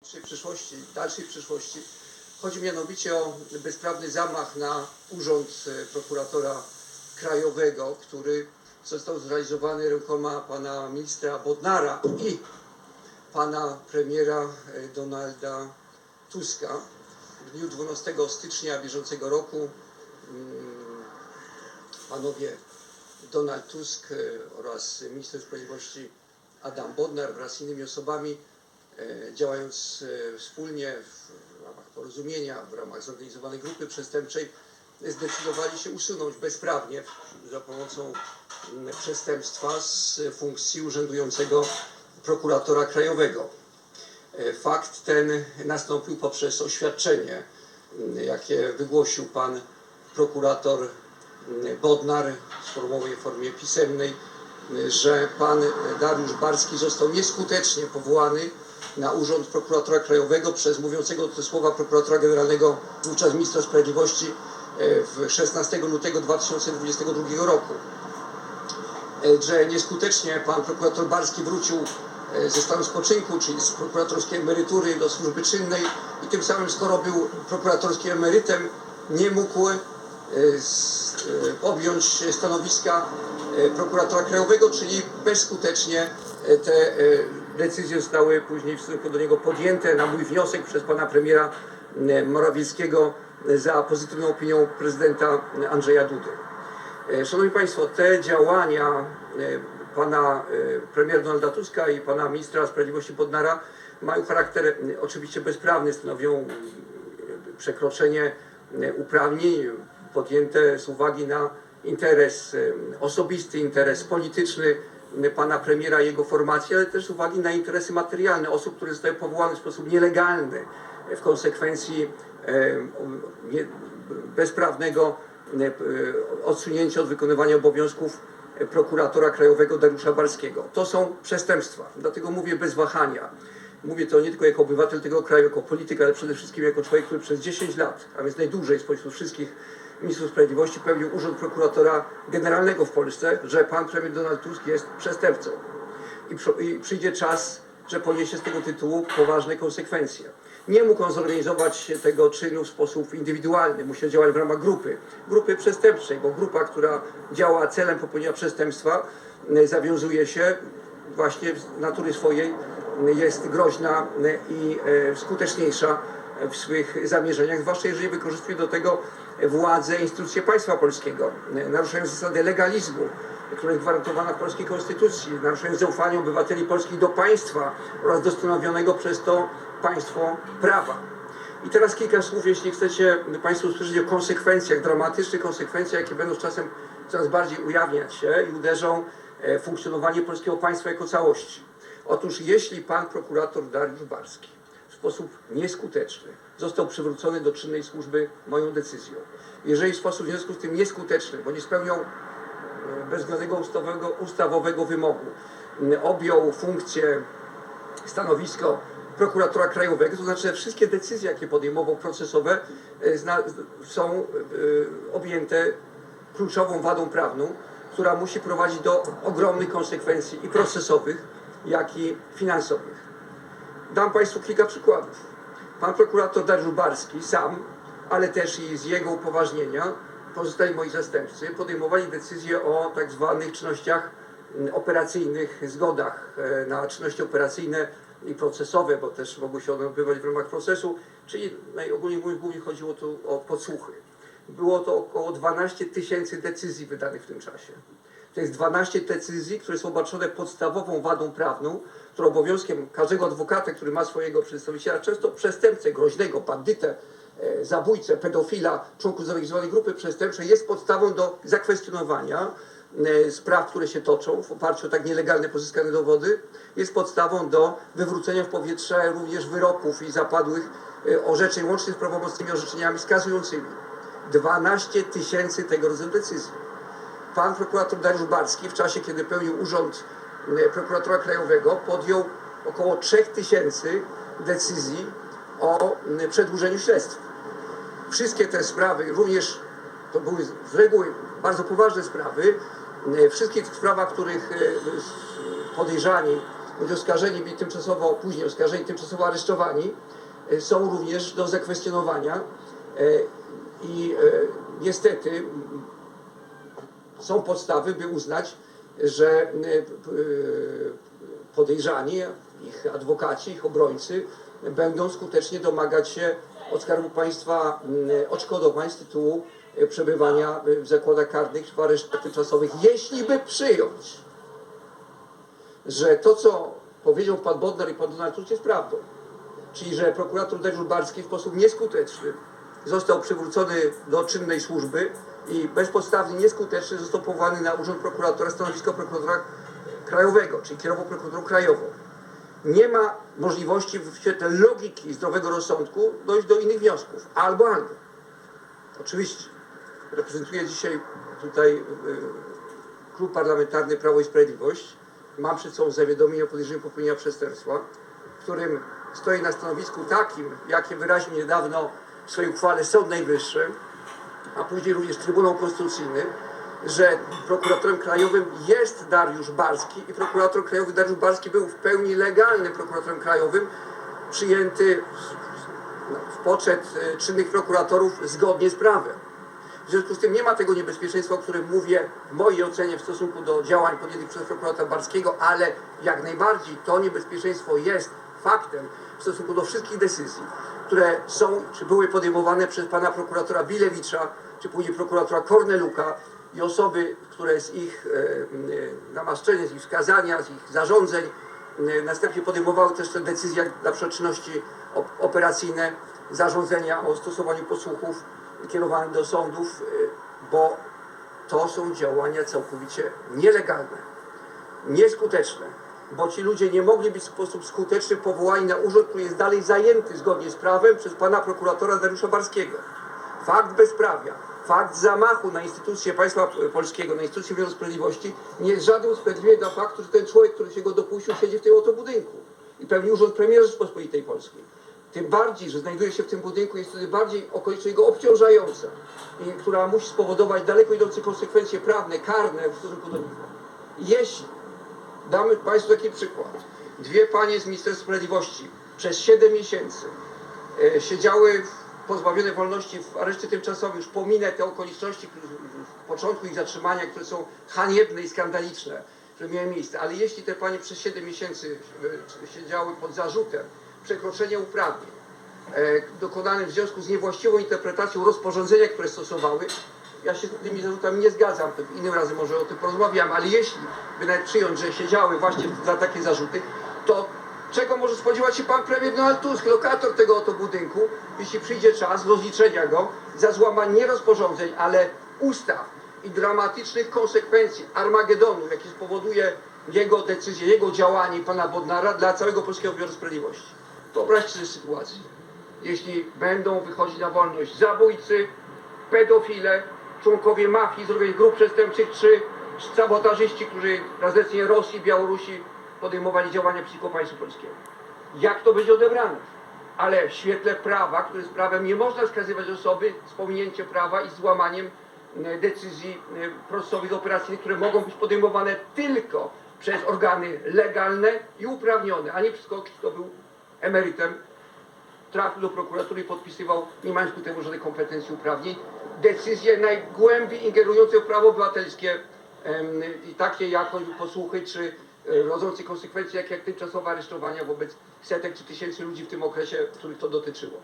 najbliższej przyszłości, dalszej przyszłości. Chodzi mianowicie o bezprawny zamach na urząd e, prokuratora krajowego, który został zrealizowany rękoma pana ministra Bodnara i pana premiera e, Donalda Tuska. W dniu 12 stycznia bieżącego roku mm, panowie Donald Tusk e, oraz minister sprawiedliwości Adam Bodnar wraz z innymi osobami działając e, wspólnie w ramach porozumienia, w ramach zorganizowanej grupy przestępczej, zdecydowali się usunąć bezprawnie za pomocą przestępstwa z funkcji urzędującego prokuratora krajowego. E, Fakt ten nastąpił poprzez oświadczenie, jakie wygłosił pan prokurator Bodnar w formie pisemnej, że pan Dariusz Barski został nieskutecznie powołany na urząd prokuratora krajowego przez mówiącego te słowa prokuratora generalnego wówczas ministra sprawiedliwości e, w 16 lutego 2022 roku. E, Że nieskutecznie pan prokurator Barski wrócił e, ze stanu spoczynku, czyli z prokuratorskiej emerytury do służby czynnej i tym samym skoro był prokuratorskim emerytem, nie mógł objąć stanowiska prokuratora krajowego, czyli bezskutecznie te decyzje zostały później w stosunku do niego podjęte na mój wniosek przez pana premiera e, Morawieckiego e, za pozytywną opinią prezydenta Andrzeja Dudy. E, Szanowni Państwo, te działania pana premiera Donalda Tuska i pana ministra sprawiedliwości Podnara mają charakter oczywiście bezprawny, stanowią przekroczenie uprawnień podjęte z uwagi na interes osobisty, interes polityczny pana premiera i jego formacji, ale też z uwagi na interesy materialne osób, które zostały powołane w sposób nielegalny w konsekwencji e, nie- bezprawnego e, odsunięcia od wykonywania obowiązków e, prokuratora krajowego Dariusza Barskiego. To są przestępstwa, dlatego mówię bez wahania. Mówię to nie tylko jako obywatel tego kraju, jako polityk, ale przede wszystkim jako człowiek, który przez 10 lat, a więc najdłużej spośród wszystkich ministrów sprawiedliwości pełnił urząd prokuratora generalnego w Polsce, że pan premier Donald Tusk jest przestępcą. I, I przyjdzie czas, że poniesie z tego tytułu poważne konsekwencje. Nie mógł on zorganizować tego czynu w sposób indywidualny, musiał działać w ramach grupy, grupy przestępczej, bo grupa, która działa celem popełnienia przestępstwa, zawiązuje się właśnie z natury swojej, jest groźna i y, skuteczniejsza w swych zamierzeniach, zwłaszcza jeżeli wykorzystuje do tego władzę, instytucje państwa polskiego, naruszając zasady legalizmu, która jest gwarantowana w polskiej konstytucji, naruszając zaufanie obywateli polskich do państwa oraz do stanowionego przez to państwo prawa. I teraz kilka słów, jeśli chcecie Państwo usłyszeć o konsekwencjach, dramatycznych konsekwencjach, jakie będą z czasem coraz bardziej ujawniać się i uderzą e, w funkcjonowanie polskiego państwa jako całości. Otóż jeśli pan prokurator Dariusz Barski w sposób nieskuteczny został przywrócony do czynnej służby moją decyzją, jeżeli w sposób w związku z tym nieskuteczny, bo nie spełniał e, bezwzględnego ustawowego, ustawowego wymogu, objął funkcję stanowisko prokuratora krajowego, to znaczy, że wszystkie decyzje, jakie podejmował procesowe, e, są e, objęte kluczową wadą prawną, która musi prowadzić do ogromnych konsekwencji i procesowych, jak i finansowych. Dam Państwu kilka przykładów. Pan prokurator Dariusz Barski sam, ale też i z jego upoważnienia, pozostali moi zastępcy, podejmowali decyzje o tak zwanych czynnościach mm, operacyjnych, zgodach e, na czynności operacyjne i procesowe, bo też mogły się one odbywać w ramach procesu, czyli najogólniej mówiąc głównie chodziło tu o podsłuchy. Było to około 12 tysięcy decyzji wydanych w tym czasie. To jest 12 decyzji, które są obarczone podstawową wadą prawną, którą obowiązkiem każdego adwokata, który ma swojego przedstawiciela, często przestępcę, groźnego, bandytę, e, zabójcę, pedofila, członków zorganizowanej grupy przestępczej, jest podstawą do zakwestionowania e, spraw, które się toczą w oparciu o tak nielegalne pozyskane dowody, jest podstawą do wywrócenia w powietrze również wyroków i zapadłych e, orzeczeń, łącznie z prawomocnymi orzeczeniami skazującymi. 12 tysięcy tego rodzaju decyzji pan prokurator Dariusz Barski w czasie, kiedy pełnił urząd e, prokuratora krajowego, podjął około 3000 decyzji o przedłużeniu śledztw. Wszystkie te sprawy, również to były z reguły bardzo poważne sprawy, m, wszystkie tych sprawach, których e, podejrzani bądź oskarżeni, byli tymczasowo, później oskarżeni, tymczasowo aresztowani, e, są również do zakwestionowania e, i e, niestety są podstawy, by uznać, że p- e, podejrzani, ich adwokaci, ich obrońcy będą skutecznie domagać się od Skarbu Państwa mm, odszkodowań z tytułu przebywania w zakładach karnych w aresztach tymczasowych, jeśli by przyjąć, że to, co powiedział pan Bodnar i pan Donald Tusk jest prawdą. Czyli, że prokurator Dariusz w sposób nieskuteczny został przywrócony do czynnej służby i bezpodstawnie nieskuteczny został powołany na urząd prokuratora, stanowisko prokuratora krajowego, czyli kierował prokuraturą krajową. Nie ma możliwości w świetle logiki zdrowego rozsądku dojść do innych wniosków. Albo, albo. Oczywiście reprezentuję dzisiaj tutaj y, klub parlamentarny Prawo i Sprawiedliwość. Mam przed sobą zawiadomienie o podejrzeniu popełnienia przestępstwa, w którym stoi na stanowisku takim, jakie wyraził niedawno w swojej uchwale Sąd Najwyższy, a później również Trybunał Konstytucyjny, że prokuratorem krajowym jest Dariusz Barski i prokurator krajowy Dariusz Barski był w pełni legalnym prokuratorem krajowym, przyjęty w poczet e, czynnych prokuratorów zgodnie z prawem. W związku z tym nie ma tego niebezpieczeństwa, o którym mówię w mojej ocenie w stosunku do działań podjętych przez prokuratora Barskiego, ale jak najbardziej to niebezpieczeństwo jest faktem w stosunku do wszystkich decyzji, które są czy były podejmowane przez pana prokuratora Bilewicza, czy później prokuratora Korneluka i osoby, które z ich e, e, namaszczenia, z ich wskazania, z ich zarządzeń e, następnie podejmowały też te decyzje, na przykład op- operacyjne, zarządzenia o stosowaniu posłuchów kierowane do sądów, y, bo to są działania całkowicie nielegalne, nieskuteczne, bo ci ludzie nie mogli być w sposób skuteczny powołani na urząd, który jest dalej zajęty zgodnie z prawem przez pana prokuratora Dariusza Barskiego. Fakt bezprawia, fakt zamachu na instytucje państwa polskiego, na instytucje wymiaru sprawiedliwości nie jest żadnym usprawiedliwieniem dla faktu, że ten człowiek, który się go dopuścił, siedzi w tym oto budynku i pełni urząd premiera Rzeczpospolitej Polskiej. Tym bardziej, że znajduje się w tym budynku, jest tym bardziej okoliczność jego obciążająca, która musi spowodować daleko idące konsekwencje prawne, karne w stosunku do niego. Jeśli, damy Państwu taki przykład, dwie panie z Ministerstwa Sprawiedliwości przez 7 miesięcy e, siedziały pozbawione wolności w areszcie tymczasowym, już pominę te okoliczności w początku ich zatrzymania, które są haniebne i skandaliczne, które miały miejsce, ale jeśli te panie przez 7 miesięcy e, siedziały pod zarzutem przekroczenia uprawnień, e, dokonanym w związku z niewłaściwą interpretacją rozporządzenia, które stosowały, ja się z tymi zarzutami nie zgadzam, to innym razem może o tym porozmawiam, ale jeśli by nawet przyjąć, że siedziały właśnie za takie zarzuty, to czego może spodziewać się pan premier Donald Tusk, lokator tego oto budynku, jeśli przyjdzie czas rozliczenia go za złamanie nie rozporządzeń, ale ustaw i dramatycznych konsekwencji Armagedonu, jaki spowoduje jego decyzję, jego działanie pana Bodnara dla całego polskiego wymiaru sprawiedliwości. Wyobraźcie sobie sytuację, jeśli będą wychodzić na wolność zabójcy, pedofile, członkowie mafii, zrobień grup przestępczych czy sabotażyści, którzy na zlecenie Rosji Białorusi podejmowali działania przeciwko państwu polskiemu. Jak to będzie odebrane? Ale w świetle prawa, które jest prawem, nie można skazywać osoby z pominięciem prawa i złamaniem e, decyzji e, procesowych, operacyjnych, które mogą być podejmowane tylko przez organy legalne i uprawnione, a nie przez kogoś, kto był emerytem trafił do prokuratury i podpisywał, nie mając ku temu żadnych kompetencji uprawnień, decyzje najgłębiej ingerujące w prawo obywatelskie em, i takie jak choćby posłuchy, czy e, rodzące konsekwencje, jak, jak tymczasowe aresztowania wobec setek czy tysięcy ludzi w tym okresie, których to dotyczyło.